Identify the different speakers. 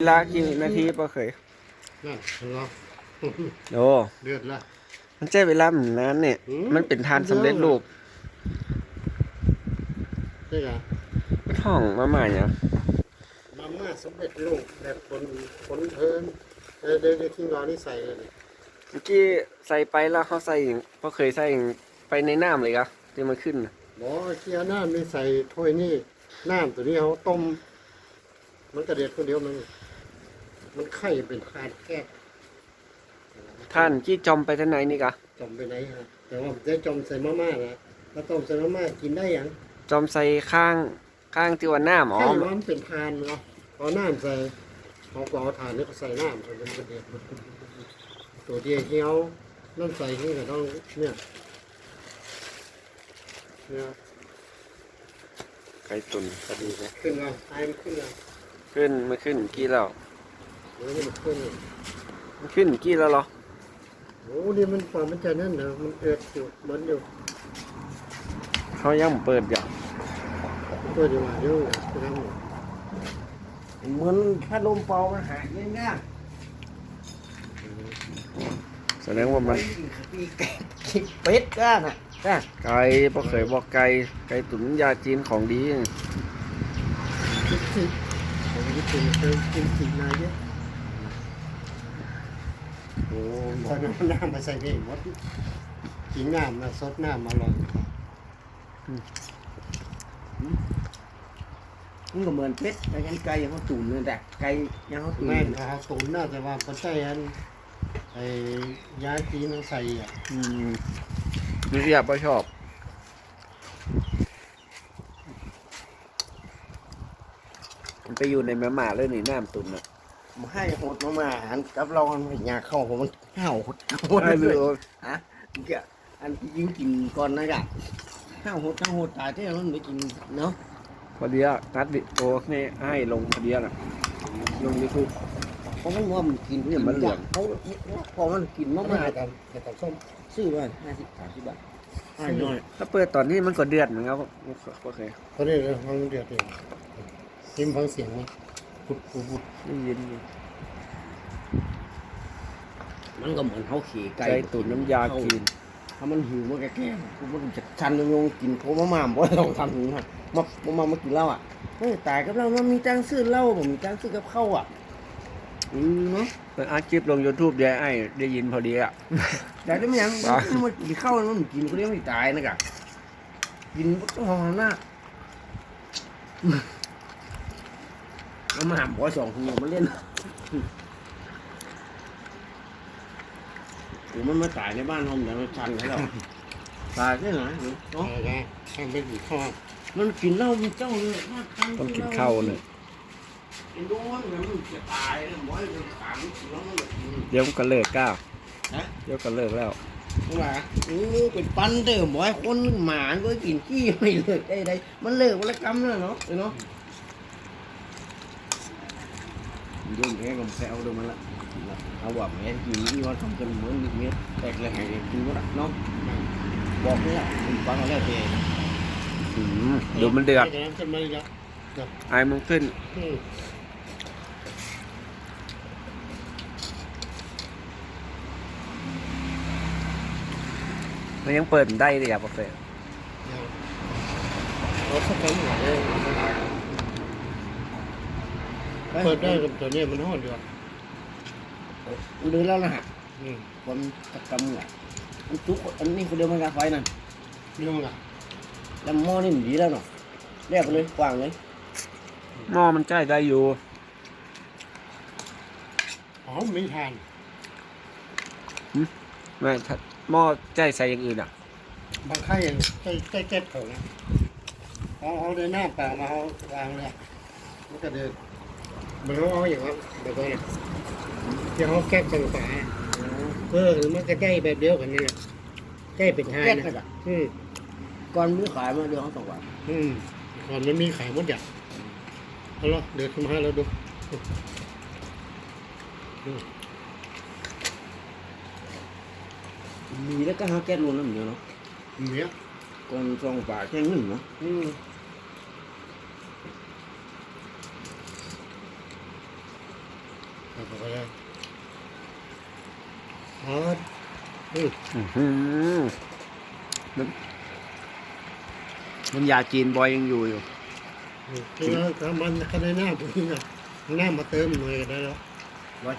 Speaker 1: เวลากี่นาทีปะเคย
Speaker 2: นั่นเห็นเหรอ
Speaker 1: โอ้
Speaker 2: เดือดละ
Speaker 1: มันใช้เวลาเหมือนนั้นเนี่ย
Speaker 2: อืม
Speaker 1: มันเป็นทานสำเร็จรูป
Speaker 2: ใช่ไหม
Speaker 1: ท้องมาใหม่เนี่ย
Speaker 2: มาม่าสำเร็จรูปแบบคนคนเทินเออเดี๋ยวเดี๋ยวที่งอนี่ใส่เลย
Speaker 1: เมื่อกี้ใส่ไปแล้วเขาใส่อย่างพอเคยใส่อย่างไปในน้ำเลยครับที่มันขึ้นน่ะ
Speaker 2: หมอเคี่ยวน้ำนี่ใส่ถ้วยนี่น้ำตัวนี้เขาต้มมันกระเด็ดคนเดียวมัน มันไข่เป็นทานแก้
Speaker 1: ท่านกี้จอมไปทางไหนนี่กะ
Speaker 2: จมไปไหนฮะแต่ว่าผมจะจมใส่มาม่านะถ้าต้มใส่มาม่ากินได้ยัง
Speaker 1: จอมใส่ข้างข้างที่ว่าน้ำอ๋อ
Speaker 2: ไข่ร้อนเป็นทานเนาะเอาน้ำใส่เอาก็เอาทานนี่ก็ใส่น้ำมันเป็นกระเด็ดตัวเดียวที่เอาน้ำใส่นี่ก็ต้องเนี่ยเนี่ย
Speaker 1: ไก่ตุนพอดีเลย
Speaker 2: ขึ้นมาไอ้มันขึ้นมา
Speaker 1: ขึ้นไม่ขึ้นกี้แล้ว
Speaker 2: เดี๋ยวมันขึ้นมา
Speaker 1: มันขึ้นกี้แล้วเหรอ
Speaker 2: โอ้นี่มันความมันจะนั่นนะมันเกิดอยู่เหมันอยู่
Speaker 1: เขายังเปิดอยู่
Speaker 2: ตัวเดียวเดี๋ยวไปทำ
Speaker 3: เหมือนพัดลมเป่ามันหายง่ายง่าย
Speaker 1: แสดงว่ามัน
Speaker 3: ปีกคิกเป็ดก้าน่ะก้า
Speaker 1: ไก่พอเคยบอกไก่ไก่ตุนยาจีนของดี
Speaker 2: คิด สิผมคิดถึงเคยกินสินายเยอะ
Speaker 1: โอ้
Speaker 2: ตอนนั้นน้ำมาใส่นี่หมดกินน้ำมาซดน้ำมาลอย
Speaker 3: มันก็เหมือนเป็ดแต่กันไก่ยังเขาตุ๋นเลยแต่ไก่ยังเขาตุ๋น
Speaker 2: แม่นเขาตูนน่าจะว่าปัจจัยอันไอ้ยาจีนเอาใส่อะ
Speaker 1: อืมดูสิครับว่าชอบมันไปอยู่ในแม่หมาเลยนี่น้ำตุนอะ
Speaker 3: มาให้หดมามาหันกับเรามันอยากเข้าผมมันเห่าหดหด
Speaker 1: ไอ้
Speaker 3: เล
Speaker 1: เรื
Speaker 3: ย
Speaker 1: อ
Speaker 3: ฮะเกี่ยอันที่ยิงกินก่อนนะกะเห่าหดเห่าหดตายที่มันไม่กินเนาะ
Speaker 1: พอดีอะนัดดิโอนี่ให้ลงพอดีอะน่ะลงยูทูบ
Speaker 3: เพราะมันว่ามันกิน
Speaker 1: เนี่ยมันเหลือง
Speaker 3: เขาพอมันกิน
Speaker 2: มา
Speaker 3: มา
Speaker 2: ม่า
Speaker 3: มา
Speaker 2: กันแต่กับส้ม
Speaker 3: ซื้อมาห้าสิบสามสิบบาทให้หน่อย
Speaker 1: ถ้าเปิดตอนนี้มันก็เดือดเหมือนกันครับโอเค
Speaker 2: เขาเรียกอะไรฟังเดือดเองกินฟังเสียงมั้ย ปุดปุดปุด
Speaker 1: ได้ยินอยู่
Speaker 3: มันก็เหมือนเขาขี่ไก่
Speaker 1: ไก่ตุนน้ำยาจีน
Speaker 3: ถ้ามันหิวมันก็แก้กูมันจะชันยงกินโคมาม่าบ่ต้องทำถึงฮะมามามามากินเหล้าอะเฮ้ยตายกับเรามันมีตังค์ซื้อเหล้าผมมีตังค์ซื้อกับข้าวอะอือเนาะ
Speaker 1: เปิดอาร์คลิปลงยูทูบเดี๋ยวไอ้ได้ยินพอดีอะ
Speaker 3: แต่ได้มันยัง
Speaker 1: บ้า
Speaker 3: มันกินข้าวมันกินก็เรียกไม่ตายนะกะกินบ่ต้องหอมหน้า เอามาหามบ่สองหัวมาเล่นโอ้มันมาตายในบ้านผมเดี๋ยวมันชันให้เราตายได้ไหนเนาะ
Speaker 2: เอาละทำเป็นกี่ข้อ
Speaker 3: มันกินเหล้ามันเจ้าเลย
Speaker 1: ต้องกินข้าวเลย
Speaker 3: กินโดนมันจะตายเลยบ่อยมันขามกินแล้วมันแบบนี้
Speaker 1: เดี๋ยวมันก็เลิกก้าว
Speaker 3: ฮะ
Speaker 1: เดี๋ยวก็เลิกแล้ว
Speaker 3: ว่าโอ้เป็นปันเด้อบ่อยคนหมาก็กินขี้ไม่เลิกได้ไดมันเลิกวันละกรรมแล้วเนาะเนาะ โยมแพ้ก็แพ้เอาดูมันละเอาว่าแม่กินนี่ว่าทำกันเหมือนนิดเม็ดแตกเลยให้กินก็ได้เนาะบอกไม่ละคุณฟังแล้วเอง
Speaker 1: อืมเดี๋ยวมันเดือด
Speaker 2: ขึ้นมาอีกแล้ว
Speaker 1: ไอ้มันขึ้นมันยังเปิดได้เลยอะโอเค
Speaker 2: เอาสักครั้งหน่อย เลยเปิดได้กับตัวนี้มันห้อนอยู่อะ
Speaker 3: ดูแล้วนะฮะ
Speaker 2: อืม
Speaker 3: คนตะกำอะมันทุกอันนี้คนเดียวมันกาไฟนั่น
Speaker 2: นี่มันอะ
Speaker 3: แล้วหม้อนี่มันดีแล้วเนาะเรียกไปเลยกว้างเลย
Speaker 1: หม้อมันใช้ได้อยู่
Speaker 2: หอมไม่ทาน
Speaker 1: ไม่ถ้าหม้อใช้ใส่อย่างอื่นอะ
Speaker 2: บางไข่ยังใกล้ใกล้แก๊สเขานะเอาเอาในหน้าเปล่ามาเอาวางเลยมันก็เดิน มันเอาเอาอย่างนั้นแบบนี้ที่เขาแก๊สจังฝาเออหรือมันก็ใจแบบเดียวกันนี่แหละใจเป็นทาน
Speaker 3: แก๊ส
Speaker 2: นะ
Speaker 3: เลยอะ
Speaker 2: อืม
Speaker 3: ก่อนมือขายมาเดือนเขาสองวัน
Speaker 2: อืมก่อนมันมีขายหมดอย่างเอาละเดินขึ้นมาให้เราดู
Speaker 3: มีแล้วก็หาแก๊สรวมแล้วเหมือนเดิมเนาะ
Speaker 2: เนี้ย
Speaker 3: ก่อนสองฝาแค่หนึ่งเนาะ
Speaker 2: อืม เอาไปเลยอ๋ออืม
Speaker 1: อื้อหือน้ำน้ำยาจีนบอยยังอยู่อยู่
Speaker 2: ที่เราทำมันก็ได้หน้าผมนี่นะหน้ามาเติมหน่อยก็ได้แล้ว
Speaker 3: ร้อย